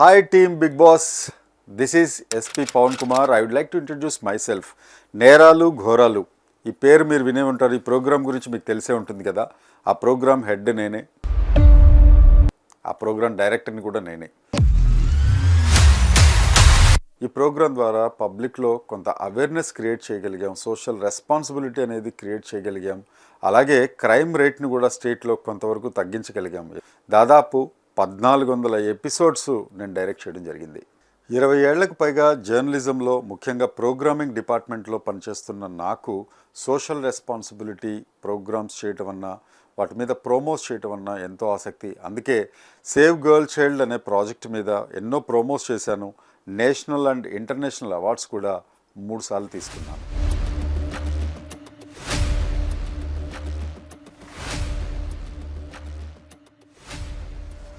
Hi team Bigg Boss this is SP Pavan Kumar I would like to introduce myself నేరాలు ఘోరాలు ఈ పేరు మీరు వినే ఉంటారు. ఈ ప్రోగ్రామ్ గురించి మీకు తెలిసే ఉంటుంది కదా. ఆ ప్రోగ్రామ్ హెడ్ నేనే. ఆ ప్రోగ్రామ్ డైరెక్టర్ని కూడా నేనే. ఈ ప్రోగ్రాం ద్వారా పబ్లిక్లో కొంత అవేర్నెస్ క్రియేట్ చేయగలిగాం. సోషల్ రెస్పాన్సిబిలిటీ అనేది క్రియేట్ చేయగలిగాం. అలాగే క్రైమ్ రేట్ని కూడా స్టేట్లో కొంతవరకు తగ్గించగలిగాం. దాదాపు పద్నాలుగు వందల ఎపిసోడ్స్ నేను డైరెక్ట్ చేయడం జరిగింది. ఇరవై ఏళ్ళకు పైగా జర్నలిజంలో ముఖ్యంగా ప్రోగ్రామింగ్ డిపార్ట్మెంట్లో పనిచేస్తున్న నాకు సోషల్ రెస్పాన్సిబిలిటీ ప్రోగ్రామ్స్ చేయటం అన్న వాటి మీద ప్రోమోస్ చేయటం అన్న ఎంతో ఆసక్తి. అందుకే సేవ్ గర్ల్ చైల్డ్ అనే ప్రాజెక్ట్ మీద ఎన్నో ప్రోమోస్ చేశాను. నేషనల్ అండ్ ఇంటర్నేషనల్ అవార్డ్స్ కూడా మూడుసార్లు తీసుకున్నాను.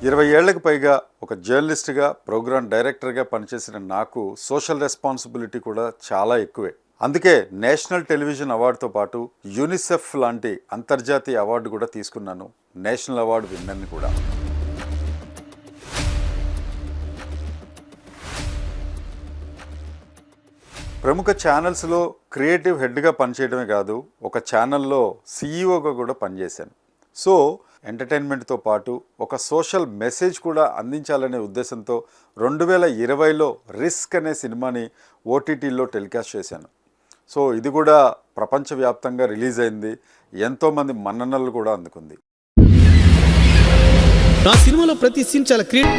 ఇరవై ఏళ్ళకు పైగా ఒక జర్నలిస్ట్గా ప్రోగ్రామ్ డైరెక్టర్గా పనిచేసిన నాకు సోషల్ రెస్పాన్సిబిలిటీ కూడా చాలా ఎక్కువే. అందుకే నేషనల్ టెలివిజన్ అవార్డుతో పాటు యూనిసెఫ్ లాంటి అంతర్జాతీయ అవార్డు కూడా తీసుకున్నాను. నేషనల్ అవార్డు విన్నర్ని కూడా. ప్రముఖ ఛానల్స్లో క్రియేటివ్ హెడ్గా పనిచేయడమే కాదు ఒక ఛానల్లో సీఈఓగా కూడా పనిచేశాను. సో ఎంటర్టైన్మెంట్తో పాటు ఒక సోషల్ మెసేజ్ కూడా అందించాలనే ఉద్దేశంతో రెండు వేల ఇరవైలో రిస్క్ అనే సినిమాని ఓటీటీలో టెలికాస్ట్ చేశాను. సో ఇది కూడా ప్రపంచవ్యాప్తంగా రిలీజ్ అయింది. ఎంతోమంది మన్ననలు కూడా అందుకుంది. నా సినిమాలో ప్రతి సీన్ చాలా క్రియేట్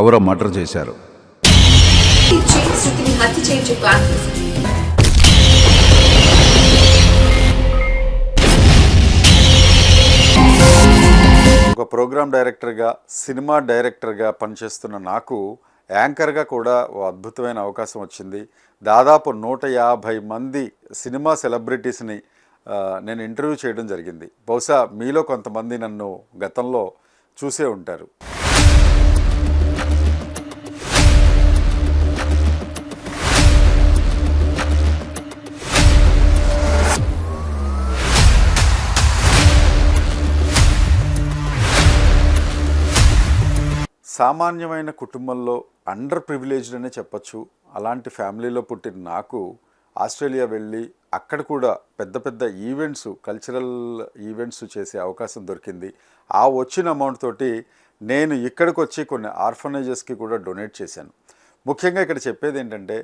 ఎవరో మర్డర్ చేశారు. ఒక ప్రోగ్రామ్ డైరెక్టర్గా సినిమా డైరెక్టర్గా పనిచేస్తున్న నాకు యాంకర్గా కూడా ఓ అద్భుతమైన అవకాశం వచ్చింది. దాదాపు నూట యాభై మంది సినిమా సెలబ్రిటీస్ని నేను ఇంటర్వ్యూ చేయడం జరిగింది. బహుశా మీలో కొంతమంది నన్ను గతంలో చూసే ఉంటారు. సామాన్యమైన కుటుంబంలో అండర్ ప్రివిలేజ్డ్ అనే చెప్పచ్చు. అలాంటి ఫ్యామిలీలో పుట్టిన నాకు ఆస్ట్రేలియా వెళ్ళి అక్కడ కూడా పెద్ద పెద్ద ఈవెంట్స్ కల్చరల్ ఈవెంట్స్ చేసే అవకాశం దొరికింది. ఆ వచ్చిన అమౌంట్ తోటి నేను ఇక్కడికి వచ్చి కొన్ని ఆర్ఫనైజెస్కి కూడా డొనేట్ చేశాను. ముఖ్యంగా ఇక్కడ చెప్పేది ఏంటంటే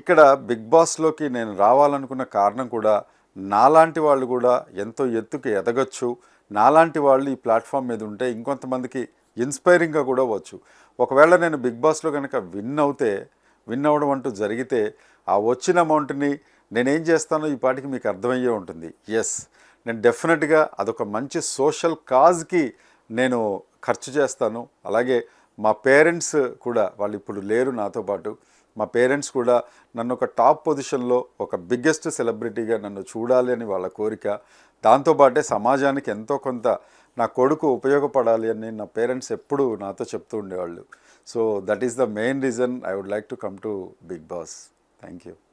ఇక్కడ బిగ్ బాస్లోకి నేను రావాలనుకున్న కారణం కూడా నాలాంటి వాళ్ళు కూడా ఎంతో ఎత్తుకు ఎదగచ్చు. నాలాంటి వాళ్ళు ఈ ప్లాట్ఫామ్ మీద ఉంటే ఇంకొంతమందికి ఇన్స్పైరింగ్గా కూడా అవ్వచ్చు. ఒకవేళ నేను బిగ్ బాస్లో కనుక విన్ అవుతే విన్ అవ్వడం అంటూ జరిగితే ఆ వచ్చిన అమౌంట్ని నేనేం చేస్తానో ఈ పాటికి మీకు అర్థమయ్యే ఉంటుంది. ఎస్ నేను డెఫినెట్గా అదొక మంచి సోషల్ కాజ్కి నేను ఖర్చు చేస్తాను. అలాగే మా పేరెంట్స్ కూడా వాళ్ళు ఇప్పుడు లేరు నాతో పాటు. మా పేరెంట్స్ కూడా నన్ను ఒక టాప్ పొజిషన్లో ఒక బిగ్గెస్ట్ సెలబ్రిటీగా నన్ను చూడాలి అని వాళ్ళ కోరిక. దాంతోపాటే సమాజానికి ఎంతో కొంత నా కొడుకు ఉపయోగపడాలి అని నా పేరెంట్స్ ఎప్పుడూ నాతో చెప్తూ ఉండేవాళ్ళు. So that is the main reason I would like to come to Bigg Boss thank you